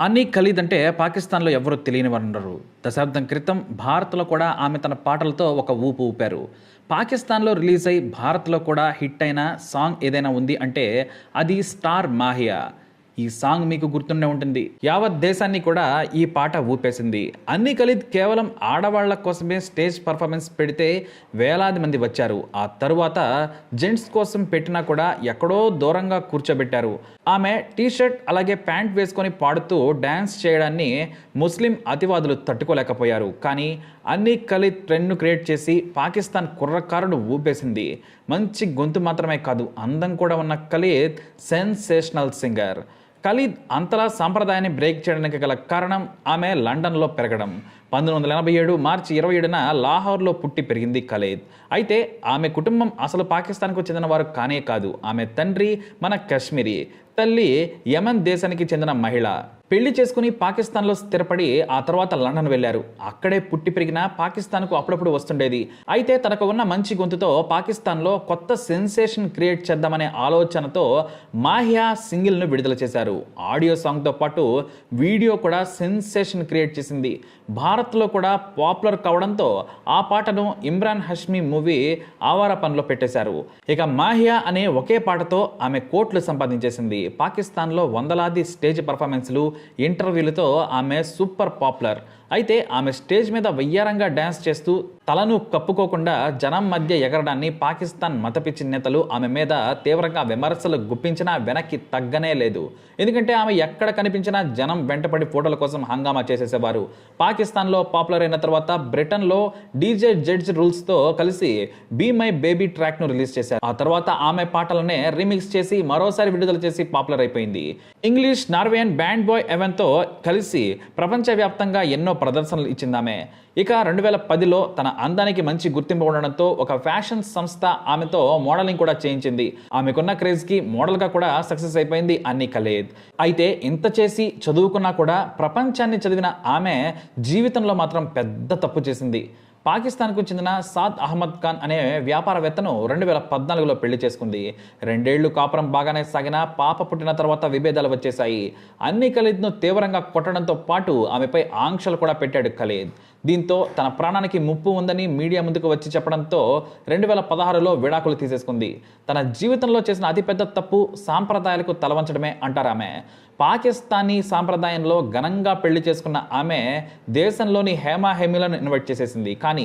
అన్నీ ఖలీద్ అంటే పాకిస్తాన్లో ఎవరూ తెలియని వారు దశాబ్దం క్రితం భారత్లో కూడా ఆమె తన పాటలతో ఒక ఊపు ఊపారు. పాకిస్తాన్లో రిలీజ్ అయి భారత్లో కూడా హిట్ అయిన సాంగ్ ఏదైనా ఉంది అంటే అది స్టార్ మాహియా. ఈ సాంగ్ మీకు గుర్తుండే ఉంటుంది. యావత్ దేశాన్ని కూడా ఈ పాట ఊపేసింది. అన్ని ఖలీద్ కేవలం ఆడవాళ్ళ కోసమే స్టేజ్ పర్ఫార్మెన్స్ పెడితే వేలాది మంది వచ్చారు. ఆ తరువాత జెంట్స్ కోసం పెట్టినా కూడా ఎక్కడో దూరంగా కూర్చోబెట్టారు. ఆమె టీషర్ట్ అలాగే ప్యాంట్ వేసుకొని పాడుతూ డ్యాన్స్ చేయడాన్ని ముస్లిం అతివాదులు తట్టుకోలేకపోయారు. కానీ అన్ని ఖలీద్ ట్రెండ్ను క్రియేట్ చేసి పాకిస్తాన్ కుర్రకారుడు ఊపేసింది. మంచి గొంతు మాత్రమే కాదు అందం కూడా ఉన్న ఖలీద్ సెన్సేషనల్ సింగర్. ఖలీద్ అంతలా సాంప్రదాయాన్ని బ్రేక్ చేయడానికి గల కారణం ఆమె లండన్లో పెరగడం. పంతొమ్మిది వందల ఎనభై ఏడు మార్చి ఇరవై ఏడున లాహోర్లో పుట్టి పెరిగింది ఖలీద్. అయితే ఆమె కుటుంబం అసలు పాకిస్తాన్కు చెందిన వారు కానే కాదు. ఆమె తండ్రి మన కశ్మీరీ తల్లి యమన్ దేశానికి చెందిన మహిళ. పెళ్ళి చేసుకుని పాకిస్తాన్లో స్థిరపడి ఆ తర్వాత లండన్ వెళ్ళారు. అక్కడే పుట్టి పెరిగిన పాకిస్తాన్కు అప్పుడప్పుడు వస్తుండేది. అయితే తనకు ఉన్న మంచి గొంతుతో పాకిస్తాన్లో కొత్త సెన్సేషన్ క్రియేట్ చేద్దామనే ఆలోచనతో మాహియా సింగిల్ను విడుదల చేశారు. ఆడియో సాంగ్తో పాటు వీడియో కూడా సెన్సేషన్ క్రియేట్ చేసింది. భారత్లో కూడా పాపులర్ కావడంతో ఆ పాటను ఇమ్రాన్ హష్మీ మూవీ ఆవార పనిలో పెట్టేశారు. ఇక మాహియా అనే ఒకే పాటతో ఆమె కోట్లు సంపాదించేసింది. పాకిస్తాన్లో వందలాది స్టేజ్ పర్ఫార్మెన్స్లు ఇంటర్వ్యూలతో ఆమె సూపర్ పాపులర్. అయితే ఆమె స్టేజ్ మీద వయ్యారంగా డ్యాన్స్ చేస్తూ తలను కప్పుకోకుండా జనం మధ్య ఎగరడాన్ని పాకిస్తాన్ మతపిచ్చి నేతలు ఆమె మీద తీవ్రంగా విమర్శలు గుప్పించినా వెనక్కి తగ్గనే లేదు. ఎందుకంటే ఆమె ఎక్కడ కనిపించినా జనం వెంటపడి ఫోటోల కోసం హంగామా చేసేసేవారు. పాకిస్తాన్లో పాపులర్ అయిన తర్వాత బ్రిటన్లో డీజే జడ్జ్ రూల్స్తో కలిసి బీ మై బేబీ ట్రాక్ను రిలీజ్ చేశారు. ఆ తర్వాత ఆమె పాటలనే రీమిక్స్ చేసి మరోసారి విడుదల చేసి పాపులర్ అయిపోయింది. ఇంగ్లీష్ నార్వేయన్ బ్యాండ్ బాయ్ ఎవెన్తో కలిసి ప్రపంచవ్యాప్తంగా ఎన్నో ప్రదర్శనలు ఇచ్చిందామె. ఇక రెండు వేల పదిలో తన అందానికి మంచి గుర్తింపు ఉండడంతో ఒక ఫ్యాషన్ సంస్థ ఆమెతో మోడలింగ్ కూడా చేయించింది. ఆమెకున్న క్రేజ్కి మోడల్గా కూడా సక్సెస్ అయిపోయింది అన్ని కలేద్. అయితే ఇంత చేసి చదువుకున్నా కూడా ప్రపంచాన్ని చదివిన ఆమె జీవితంలో మాత్రం పెద్ద తప్పు చేసింది. పాకిస్తాన్కు చెందిన సాద్ అహ్మద్ ఖాన్ అనే వ్యాపారవేత్తను రెండు వేల పద్నాలుగులో పెళ్ళి చేసుకుంది. రెండేళ్ళు కాపురం బాగానే సాగిన పాప పుట్టిన తర్వాత విభేదాలు వచ్చేశాయి. అన్ని ఖలీద్ను తీవ్రంగా కొట్టడంతో పాటు ఆమెపై ఆంక్షలు కూడా పెట్టాడు ఖలీద్. దీంతో తన ప్రాణానికి ముప్పు ఉందని మీడియా ముందుకు వచ్చి చెప్పడంతో రెండు వేల పదహారులో విడాకులు తీసేసుకుంది. తన జీవితంలో చేసిన అతిపెద్ద తప్పు సాంప్రదాయాలకు తలవంచడమే అంటారు ఆమె. పాకిస్తానీ సాంప్రదాయంలో ఘనంగా పెళ్ళి చేసుకున్న ఆమె దేశంలోని హేమాహేమీలను ఇన్వైట్ చేసేసింది. కానీ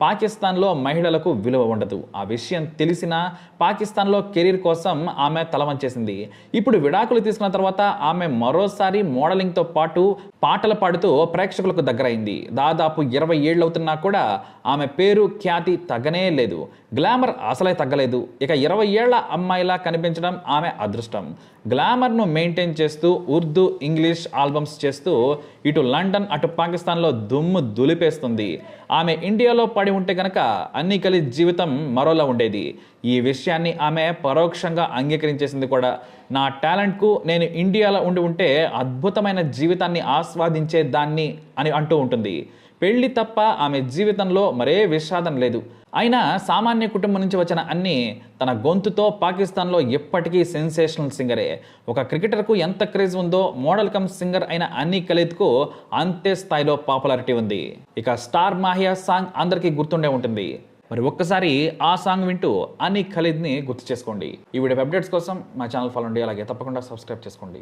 పాకిస్తాన్లో మహిళలకు విలువ ఉండదు. ఆ విషయం తెలిసినా పాకిస్తాన్లో కెరీర్ కోసం ఆమె తలవంచేసింది. ఇప్పుడు విడాకులు తీసుకున్న తర్వాత ఆమె మరోసారి మోడలింగ్తో పాటు పాటలు పాడుతూ ప్రేక్షకులకు దగ్గరైంది. దాదాపు ఇరవై ఏళ్ళు అవుతున్నా కూడా ఆమె పేరు ఖ్యాతి తగ్గనే లేదు. గ్లామర్ అసలే తగ్గలేదు. ఇక ఇరవై ఏళ్ళ అమ్మాయిలా కనిపించడం ఆమె అదృష్టం. గ్లామర్ను మెయింటైన్ చేస్తూ ఉర్దూ ఇంగ్లీష్ ఆల్బమ్స్ చేస్తూ ఇటు లండన్ అటు పాకిస్తాన్లో దుమ్ము దులిపేస్తుంది. ఆమె ఇండియాలో పడి ఉంటే కనుక అన్ని కలిసి జీవితం మరోలా ఉండేది. ఈ విషయాన్ని ఆమె పరోక్షంగా అంగీకరించేసింది కూడా. నా టాలెంట్కు నేను ఇండియాలో ఉండి ఉంటే అద్భుతమైన జీవితాన్ని ఆస్వాదించే దాన్ని అని అంటూ ఉంటుంది. పెళ్ళి తప్ప ఆమె జీవితంలో మరే విషాదం లేదు. అయినా సామాన్య కుటుంబం నుంచి వచ్చిన అన్ని తన గొంతుతో పాకిస్తాన్లో ఎప్పటికీ సెన్సేషనల్ సింగరే. ఒక క్రికెటర్కు ఎంత క్రేజ్ ఉందో మోడల్ కమ్ సింగర్ అయిన అన్ని ఖలీద్కు అంతే స్థాయిలో పాపులారిటీ ఉంది. ఇక స్టార్ మాహియా సాంగ్ అందరికీ గుర్తుండే ఉంటుంది. మరి ఒక్కసారి ఆ సాంగ్ వింటూ అనీ ఖలీద్ని గుర్తు చేసుకోండి. ఈ వీడియో అప్డేట్స్ కోసం మా ఛానల్ ఫాలో అండి అలాగే తప్పకుండా సబ్స్క్రైబ్ చేసుకోండి.